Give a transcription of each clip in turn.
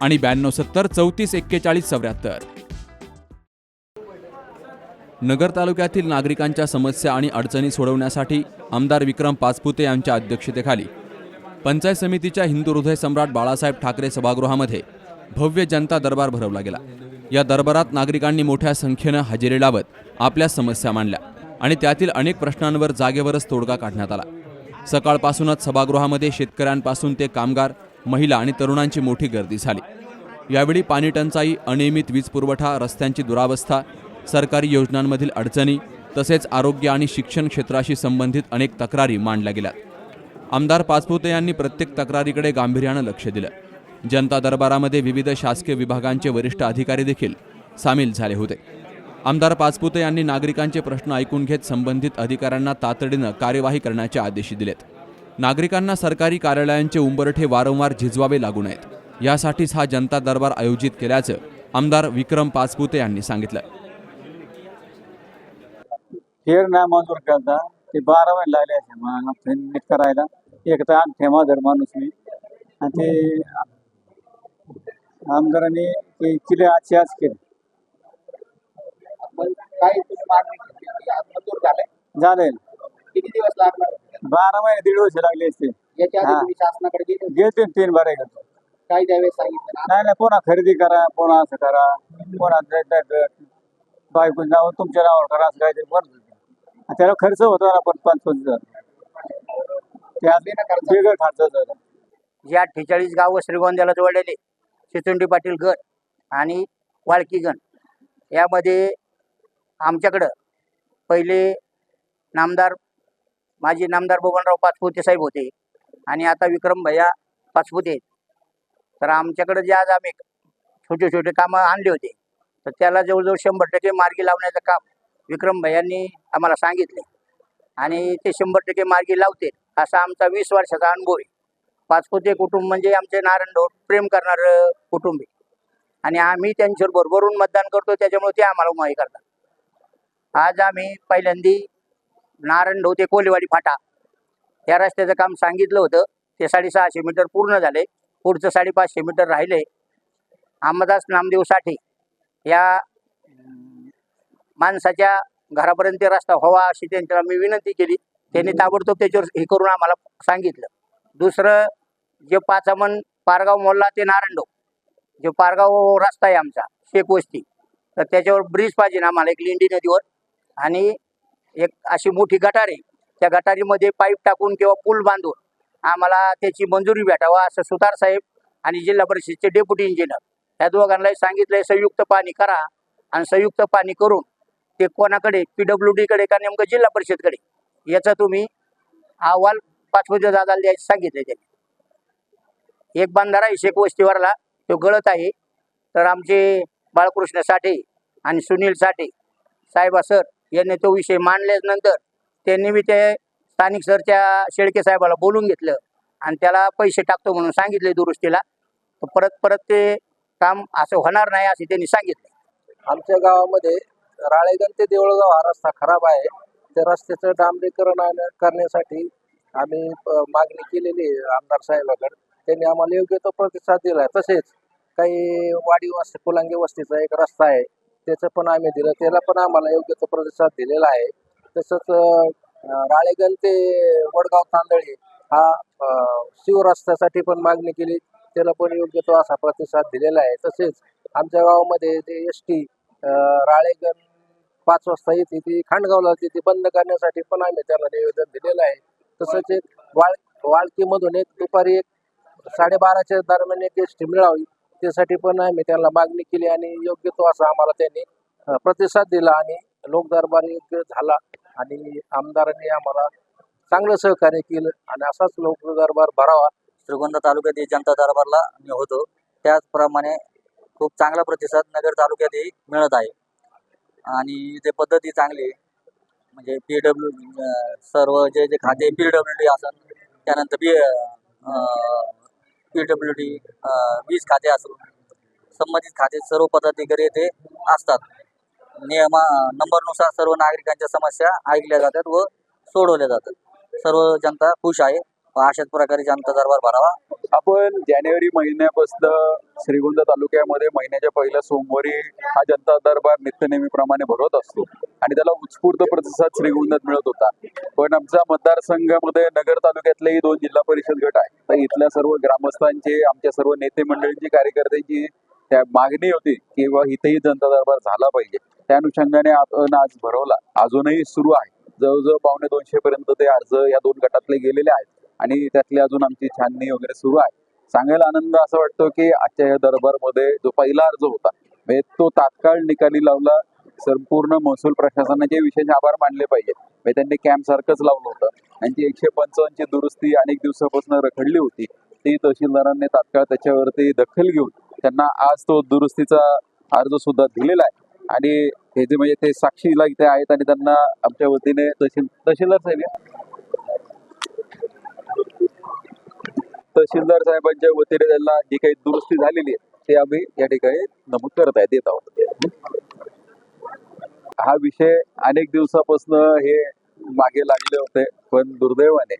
आणि ब्याण्णव सत्तर चौतीस एक्केचाळीस चौऱ्याहत्तर. नगर तालुक्यातील नागरिकांच्या समस्या आणि अडचणी सोडवण्यासाठी आमदार विक्रम पाचपुते यांच्या अध्यक्षतेखाली पंचायत समितीच्या हिंदू हृदय सम्राट बाळासाहेब ठाकरे सभागृहामध्ये भव्य जनता दरबार भरवला गेला. या दरबारात नागरिकांनी मोठ्या संख्येनं हजेरी लावत आपल्या समस्या मांडल्या आणि त्यातील अनेक प्रश्नांवर जागेवरच तोडगा काढण्यात आला. सकाळपासूनच सभागृहामध्ये शेतकऱ्यांपासून ते कामगार महिला आणि तरुणांची मोठी गर्दी झाली. यावेळी पाणी टंचाई अनियमित वीज पुरवठा रस्त्यांची दुरावस्था सरकारी योजनांमधील अडचणी तसेच आरोग्य आणि शिक्षण क्षेत्राशी संबंधित अनेक तक्रारी मांडल्या गेल्या. आमदार पाचपुते यांनी प्रत्येक तक्रारीकडे गांभीर्यानं लक्ष दिलं. जनता दरबारामध्ये विविध शासकीय विभागांचे वरिष्ठ अधिकारी देखील सामील झाले होते. आमदार पाचपुते यांनी नागरिकांचे प्रश्न ऐकून घेत संबंधित अधिकाऱ्यांना तातडीनं कार्यवाही करण्याचे आदेश दिलेत. नागरिकांना सरकारी कार्यालयांचे उंबरठे वारंवार झिजवावे लागू नयेत. यासाठीच हा जनता दरबार आयोजित केल्याचं आमदार विक्रम पाचपुते यांनी सांगितलं फेर नाही मंजूर केलता ते बारा महिने लागले असे नीट करायला. एक तर ठेमा धर माणूस मी. आणि ते आमदारांनी ते किले. आजची आज केले काय मागणी झालंय? झाले किती दिवस लागणार? बारा महिने दीड वर्ष लागले असते याच्या आधी हा. तुम्ही शासनाकडे गेले होते? गेले तीन बारा गेलो काय त्यावेळेस सांगितलं ना? नाही नाही पुन्हा खरेदी करा पुन्हा असं करा पुन्हा ते- ते- ते. बायको नाव तुमच्या नावावर करा असं काहीतरी होते. आणि त्याला खर्च होता ना पण पाच पाच हजार. ते आज बिना खर्चाचं. जे अठ्ठेचाळीस गावं श्रीगोंद्याला जोडलेले. चिचुंडी पाटील गण आणि वाळकी गण. यामध्ये आमच्याकडं पहिले नामदार माझे नामदार बबनराव पाचपुते साहेब होते. आणि आता विक्रम भैया पाचपुते आहेत. तर आमच्याकडे जे आज आम्ही छोटे छोटे कामं आणले होते तर त्याला जवळजवळ शंभर टक्के मार्गी लावण्याचं काम विक्रम भैयांनी आम्हाला सांगितले. आणि ते शंभर टक्के मार्गी लावते असा आमचा वीस वर्षाचा अनुभव आहे. पाचपुते कुटुंब म्हणजे आमचे नारायणढोर प्रेम करणारं कुटुंब आहे. आणि आम्ही त्यांच्यावर भरभरून मतदान करतो त्याच्यामुळे ते आम्हाला उमाई करतात. आज आम्ही पहिल्यांदी नारंड होते कोलेवाडी फाटा. या रस्त्याचं काम सांगितलं होतं. ते साडेसहाशे मीटर पूर्ण झाले. पुढचं साडेपाचशे मीटर राहिले. अंबादास नामदेव साठे या माणसाच्या घरापर्यंत ते रस्ता व्हावा अशी त्यांच्याला मी विनंती केली. त्यांनी ताबडतोब त्याच्यावर हे करून आम्हाला सांगितलं. दुसरं जे पाचामन पारगाव मोल्ला ते नारंडो जे पारगाव रस्ता आहे आमचा शेख वस्ती. तर त्याच्यावर ब्रिज पाहिजे ना आम्हाला एक लिंडी नदीवर. आणि एक अशी मोठी गटार आहे. त्या गटारीमध्ये पाईप टाकून किंवा पूल बांधून आम्हाला त्याची मंजुरी भेटावा असं सुतार साहेब आणि जिल्हा परिषदचे डेप्युटी इंजिनियर. या दोघांनाही सांगितलंय संयुक्त पाणी करा आणि संयुक्त पाणी करून ते कोणाकडे पी डब्ल्यू डीकडे का नेमकं जिल्हा परिषदकडे याचा तुम्ही अहवाल पाचवच्या दादाला द्यायचं सांगितलं त्यांनी. एक बांधारा आहे शेख वस्तीवरला. तो गळत आहे. तर आमचे बाळकृष्ण साठे आणि सुनील साठे साहेबा सर यांनी तो विषय मांडल्यानंतर त्यांनी मी ते स्थानिक सरच्या शेळके साहेबाला बोलून घेतलं. आणि त्याला पैसे टाकतो म्हणून सांगितले दुरुस्तीला. तर परत परत ते काम असं होणार नाही असे त्यांनी सांगितलं. आमच्या गावामध्ये राळेगण ते देऊळगाव हा रस्ता खराब आहे. त्या रस्त्याचं डांबरीकरण आण- करण्यासाठी आम्ही मागणी केलेली आहे आमदार साहेबाकडे. त्यांनी आम्हाला योग्य तो प्रतिसाद दिला. आहे तसेच काही वाडी वस्ती फुलांगी वस्तीचा एक रस्ता आहे. त्याचं पण आम्ही दिलं. त्याला पण आम्हाला योग्य तो प्रतिसाद दिलेला आहे. तसंच राळेगण ते वडगाव तांदळे हा शिवरस्त्यासाठी पण मागणी केली. त्याला पण योग्य तो असा प्रतिसाद दिलेला आहे. तसेच आमच्या गावामध्ये ते एस टी राळेगण पाच वाजता येते ती खांडगावला येते ती बंद करण्यासाठी पण आम्ही त्याला निवेदन दिलेलं आहे. तसंच एक वाळ वाळकीमधून एक दुपारी एक साडेबाराच्या दरम्यान एक एस टी मिळावी. त्यासाठी पण आम्ही त्यांना मागणी केली आणि योग्य तो असा आम्हाला त्यांनी प्रतिसाद दिला आणि लोकदरबार योग्य झाला आणि आमदारांनी आम्हाला चांगलं सहकार्य केलं आणि असाच लोकदरबार भरावा. श्रीगोंदा तालुक्यातील जनता दरबारला मी होतो. त्याचप्रमाणे खूप चांगला प्रतिसाद नगर तालुक्यातही मिळत आहे. आणि ते पद्धती चांगली म्हणजे पी डब्ल्यू सर्व जे जे खाते पी डब्ल्यू डी असन त्यानंतर बी पी डब्ल्यू डी वीज खाते असून संबंधित खाते सर्व पदाधिकारी ते असतात. नियमा नंबरनुसार सर्व नागरिकांच्या समस्या ऐकल्या जातात व सोडवल्या जातात. सर्व जनता खुश आहे. अशाच प्रकारे जनता दरबार भरावा. आपण जानेवारी महिन्यापासून श्रीगोंदा तालुक्यामध्ये महिन्याच्या पहिल्या सोमवारी हा जनता दरबार नित्यनेहमीप्रमाणे भरवत असतो. आणि त्याला उत्स्फूर्त प्रतिसाद श्रीगोंदात मिळत होता. पण आमच्या मतदारसंघामध्ये नगर तालुक्यातलेही दोन जिल्हा परिषद गट आहे. तर इथल्या सर्व ग्रामस्थांचे आमच्या सर्व नेते मंडळींची कार्यकर्त्यांची त्या मागणी होती की इथेही जनता दरबार झाला पाहिजे. त्या अनुषंगाने आपण आज भरवला. अजूनही सुरू आहे. जवळजवळ पावणे दोनशे पर्यंत ते अर्ज या दोन गटातले गेलेले आहेत. आणि त्यातली अजून आमची छाननी वगैरे सुरू आहे. सांगायला आनंद असा वाटतो की आजच्या या दरबारमध्ये जो पहिला अर्ज होता म्हणजे तो तात्काळ निकाली लावला. संपूर्ण महसूल प्रशासनाचे विशेष आभार मानले पाहिजे म्हणजे त्यांनी कॅम्प सारखंच लावलं होतं. त्यांची एकशे पंचावन्नची दुरुस्ती अनेक दिवसापासून रखडली होती. ती तहसीलदारांनी तात्काळ त्याच्यावरती दखल घेऊन त्यांना आज तो दुरुस्तीचा अर्ज सुद्धा दिलेला आहे. आणि हे जे म्हणजे ते साक्षीला इथे आहेत आणि त्यांना आमच्या वतीने तहसील तहसीलदार साहेब तहसीलदार साहेबांच्या वतीने त्यांना जी काही दुरुस्ती झालेली आहे ते आम्ही या ठिकाणी नमूद करत आहे देत आहोत. हा विषय अनेक दिवसापासून हे मागे लागले होते पण दुर्दैवाने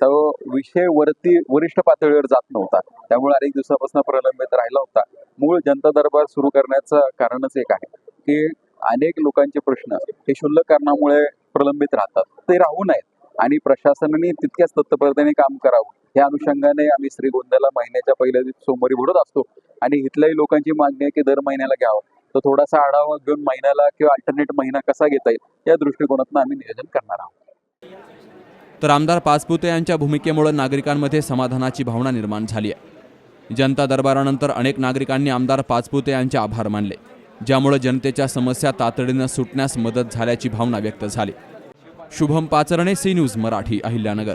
तो विषय वरती वरिष्ठ पातळीवर जात नव्हता. त्यामुळे अनेक दिवसापासून प्रलंबित राहिला होता. मूळ जनता दरबार सुरू करण्याचं कारणच एक आहे की अनेक लोकांचे प्रश्न हे क्षुल्लक कारणामुळे प्रलंबित राहतात. ते राहू नयेत. आणि प्रशासनाने तितक्याच तत्परतेने काम करावं. या अनुषंगाने आम्ही श्रीगोंद्याला महिन्याच्या पहिल्या दिवशी सोमवारी भरत असतो आणि इथल्याही लोकांची मागणी आहे की दर महिन्याला घ्यावं. तर थोडासा आढावा घेऊन महिन्याला किंवा अल्टरनेट महिना कसा घेता येईल या दृष्टिकोनातून आम्ही नियोजन करणार आहोत. तर आमदार पाचपुते यांच्या भूमिकेमुळे नागरिकांमध्ये समाधानाची भावना निर्माण झाली आहे. जनता दरबारानंतर अनेक नागरिकांनी आमदार पाचपुते यांचे आभार मानले ज्यामुळे जनतेच्या समस्या तातडीनं सुटण्यास मदत झाल्याची भावना व्यक्त झाली. Shubham Pacharne C News Marathi Ahilyanagar.